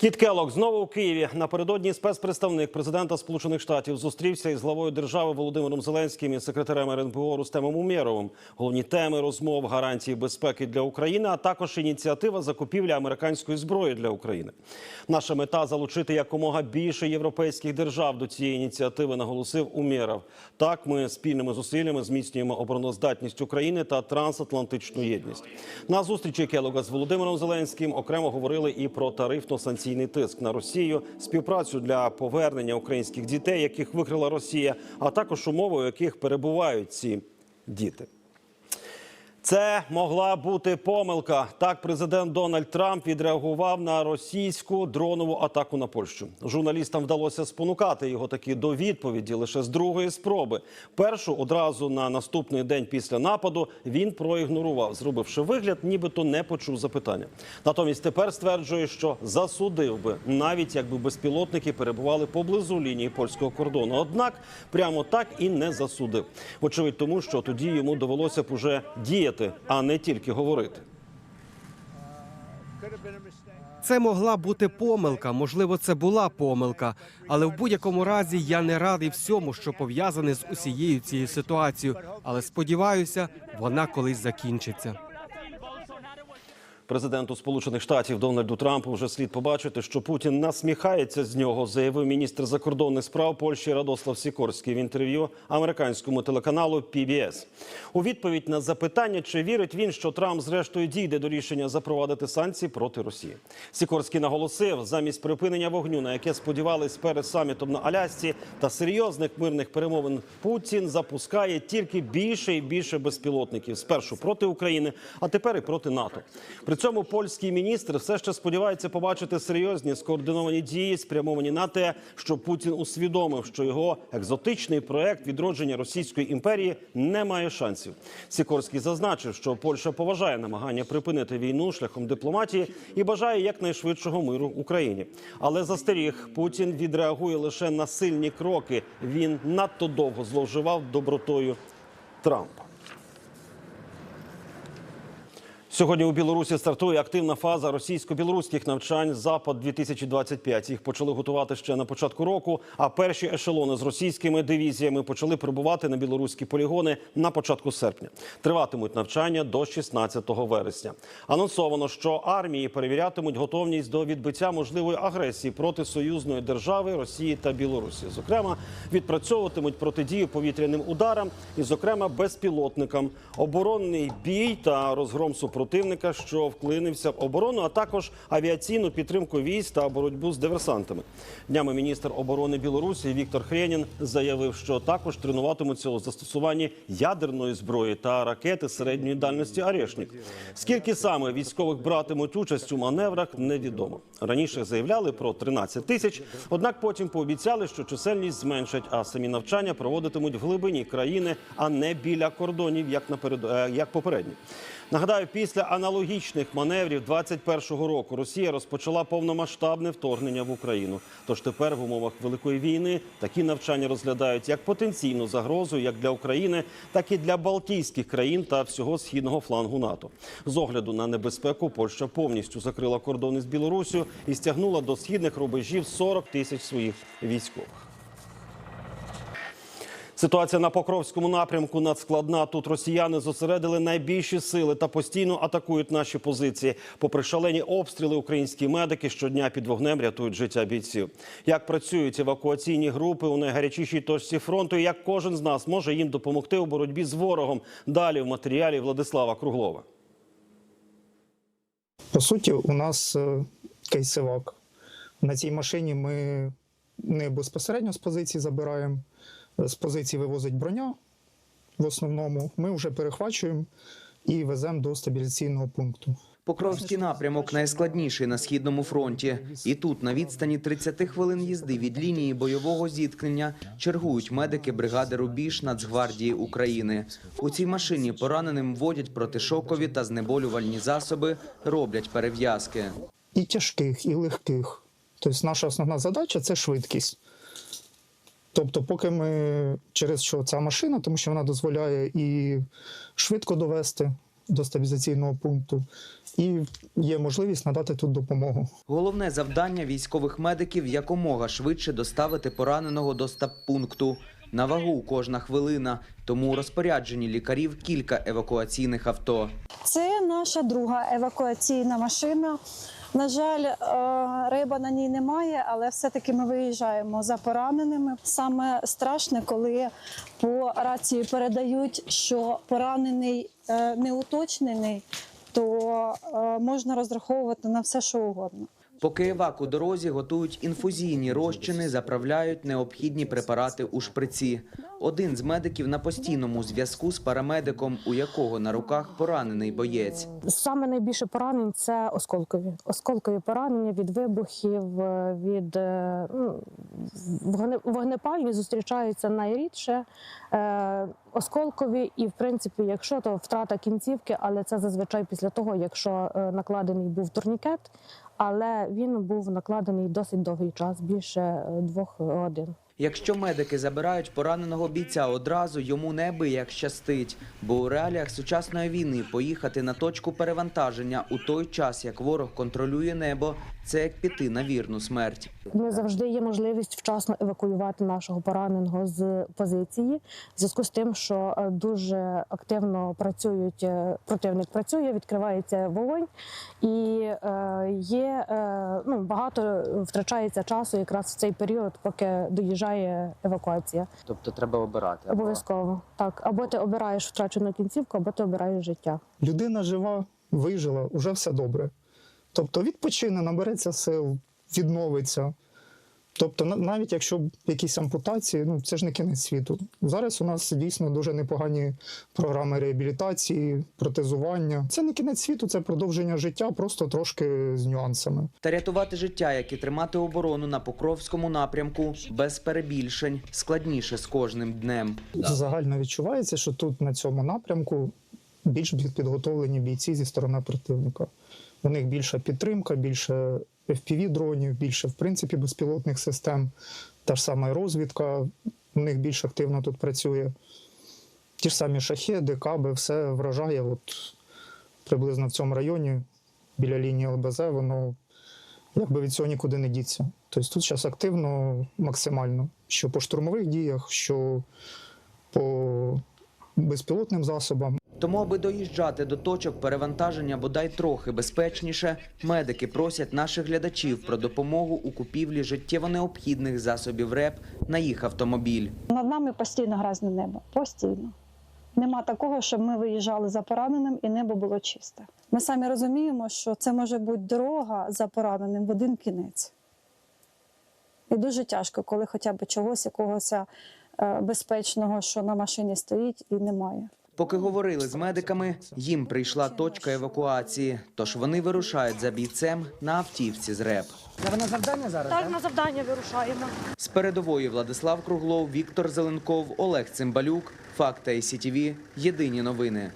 Кіт Келок знову у Києві. Напередодні спецпредставник президента Сполучених Штатів зустрівся із главою держави Володимиром Зеленським і секретарем РНБО Рустемом Умєровим. Головні теми розмов гарантії безпеки для України, а також ініціатива закупівлі американської зброї для України. Наша мета залучити якомога більше європейських держав до цієї ініціативи, наголосив Умєров. Так, ми спільними зусиллями зміцнюємо обороноздатність України та трансатлантичну єдність. На зустрічі Келога з Володимиром Зеленським окремо говорили і про тарифно-санкційний тиск на Росію, співпрацю для повернення українських дітей, яких викрила Росія, а також умови, у яких перебувають ці діти. Це могла бути помилка. Так, президент Дональд Трамп відреагував на російську дронову атаку на Польщу. Журналістам вдалося спонукати його таки до відповіді лише з другої спроби. Першу одразу на наступний день після нападу він проігнорував, зробивши вигляд, нібито не почув запитання. Натомість тепер стверджує, що засудив би, навіть якби безпілотники перебували поблизу лінії польського кордону. Однак прямо так і не засудив. Вочевидь, тому що тоді йому довелося б уже діяти, а не тільки говорити. Це могла бути помилка, можливо, це була помилка, але в будь-якому разі я не радий всьому, що пов'язане з усією цією ситуацією. Але сподіваюся, вона колись закінчиться. Президенту Сполучених Штатів Дональду Трампу вже слід побачити, що Путін насміхається з нього, заявив міністр закордонних справ Польщі Радослав Сікорський в інтерв'ю американському телеканалу PBS. У відповідь на запитання, чи вірить він, що Трамп зрештою дійде до рішення запровадити санкції проти Росії. Сікорський наголосив, замість припинення вогню, на яке сподівались перед самітом на Алясці та серйозних мирних перемовин, Путін запускає тільки більше і більше безпілотників. Спершу проти України, а тепер і проти НАТО. Цьому польський міністр все ще сподівається побачити серйозні скоординовані дії, спрямовані на те, що Путін усвідомив, що його екзотичний проект відродження Російської імперії не має шансів. Сікорський зазначив, що Польща поважає намагання припинити війну шляхом дипломатії і бажає якнайшвидшого миру Україні. Але застеріг Путін відреагує лише на сильні кроки. Він надто довго зловживав добротою Трампа. Сьогодні у Білорусі стартує активна фаза російсько-білоруських навчань Запад 2025 Їх почали готувати ще на початку року. А перші ешелони з російськими дивізіями почали прибувати на білоруські полігони на початку серпня. Триватимуть навчання до 16 вересня. Анонсовано, що армії перевірятимуть готовність до відбиття можливої агресії проти союзної держави Росії та Білорусі. Зокрема, відпрацьовуватимуть протидію повітряним ударам і, зокрема, безпілотникам, оборонний бій та розгром супротивника, що вклинився в оборону, а також авіаційну підтримку військ та боротьбу з диверсантами. Днями міністр оборони Білорусі Віктор Хренін заявив, що також тренуватимуться у застосуванні ядерної зброї та ракети середньої дальності «Орешник». Скільки саме військових братимуть участь у маневрах, невідомо. Раніше заявляли про 13 тисяч, однак потім пообіцяли, що чисельність зменшать, а самі навчання проводитимуть в глибині країни, а не біля кордонів, як наперед е, як попередні. Нагадаю, після аналогічних маневрів 21-го року Росія розпочала повномасштабне вторгнення в Україну. Тож тепер в умовах великої війни такі навчання розглядають як потенційну загрозу як для України, так і для Балтійських країн та всього східного флангу НАТО. З огляду на небезпеку Польща повністю закрила кордони з Білорусію і стягнула до східних рубежів 40 тисяч своїх військових. Ситуація на Покровському напрямку надскладна. Тут росіяни зосередили найбільші сили та постійно атакують наші позиції. Попри шалені обстріли, українські медики щодня під вогнем рятують життя бійців. Як працюють евакуаційні групи у найгарячішій точці фронту, і як кожен з нас може їм допомогти у боротьбі з ворогом? Далі в матеріалі Владислава Круглова. По суті, у нас е, кейсивак. На цій машині ми не безпосередньо з позиції забираємо, з позиції вивозить броня в основному. Ми вже перехвачуємо і веземо до стабіляційного пункту. Покровський напрямок найскладніший на східному фронті. І тут, на відстані 30 хвилин їзди від лінії бойового зіткнення, чергують медики бригади Рубіж Нацгвардії України. У цій машині пораненим вводять протишокові та знеболювальні засоби, роблять перев'язки. І тяжких, і легких. Тобто наша основна задача це швидкість. Тобто, поки ми через що ця машина, тому що вона дозволяє і швидко довести до стабілізаційного пункту, і є можливість надати тут допомогу. Головне завдання військових медиків якомога швидше доставити пораненого до стаб-пункту. На вагу кожна хвилина, тому у розпорядженні лікарів кілька евакуаційних авто. Це наша друга евакуаційна машина. На жаль, е, риба на ній немає, але все-таки ми виїжджаємо за пораненими. Саме страшне, коли по рації передають, що поранений е, не уточнений, то е, можна розраховувати на все, що угодно. Поки евак у дорозі готують інфузійні розчини, заправляють необхідні препарати у шприці. Один з медиків на постійному зв'язку з парамедиком, у якого на руках поранений боєць. Саме найбільше поранень це осколкові. Осколкові поранення від вибухів, е, від е, ну, вогнепальні зустрічаються найрідше. Е, Осколкові, і в принципі, якщо то втрата кінцівки, але це зазвичай після того, якщо накладений був турнікет, але він був накладений досить довгий час, більше е, двох годин. Якщо медики забирають пораненого бійця одразу, йому неабияк щастить. Бо у реаліях сучасної війни поїхати на точку перевантаження у той час, як ворог контролює небо, це як піти на вірну смерть. Не завжди є можливість вчасно евакуювати нашого пораненого з позиції, в зв'язку з тим, що е, дуже активно працюють е, противник працює, відкривається вогонь, і е, є ну багато втрачається часу якраз в цей період, поки доїжджає евакуація. Тобто треба обирати. Обов'язково так або ти обираєш втрачену кінцівку, або ти обираєш життя. Людина жива, вижила, уже все добре. Тобто відпочине, набереться сил, відновиться. Тобто, на- навіть якщо якісь ампутації, ну це ж не кінець світу. Зараз у нас дійсно дуже непогані програми реабілітації, протезування. Це не кінець світу, це продовження життя, просто трошки з нюансами. Та рятувати життя, як і тримати оборону на Покровському напрямку без перебільшень, складніше з кожним днем. Загально відчувається, що тут на цьому напрямку більш підготовлені бійці зі сторони противника. У них більша підтримка, більше FPV-дронів, більше в принципі безпілотних систем. Та ж сама розвідка у них більш активно тут працює. Ті ж самі шахеди, каби, все вражає. От приблизно в цьому районі, біля лінії ЛБЗ, воно якби від цього нікуди не діться. Тобто тут зараз активно максимально, що по штурмових діях, що по безпілотним засобам. Тому, аби доїжджати до точок перевантаження бодай трохи безпечніше, медики просять наших глядачів про допомогу у купівлі життєво необхідних засобів РЕП на їх автомобіль. Над нами постійно грязне небо. Постійно. Нема такого, щоб ми виїжджали за пораненим і небо було чисте. Ми самі розуміємо, що це може бути дорога за пораненим в один кінець. І дуже тяжко, коли хоча б чогось, якогось е, безпечного, що на машині стоїть, і немає. Поки говорили з медиками, їм прийшла точка евакуації, тож вони вирушають за бійцем на автівці з РЕП. На завдання Так, на завдання вирушаємо. З передової Владислав Круглов, Віктор Зеленков, Олег Цимбалюк. Факти ICTV. Єдині новини.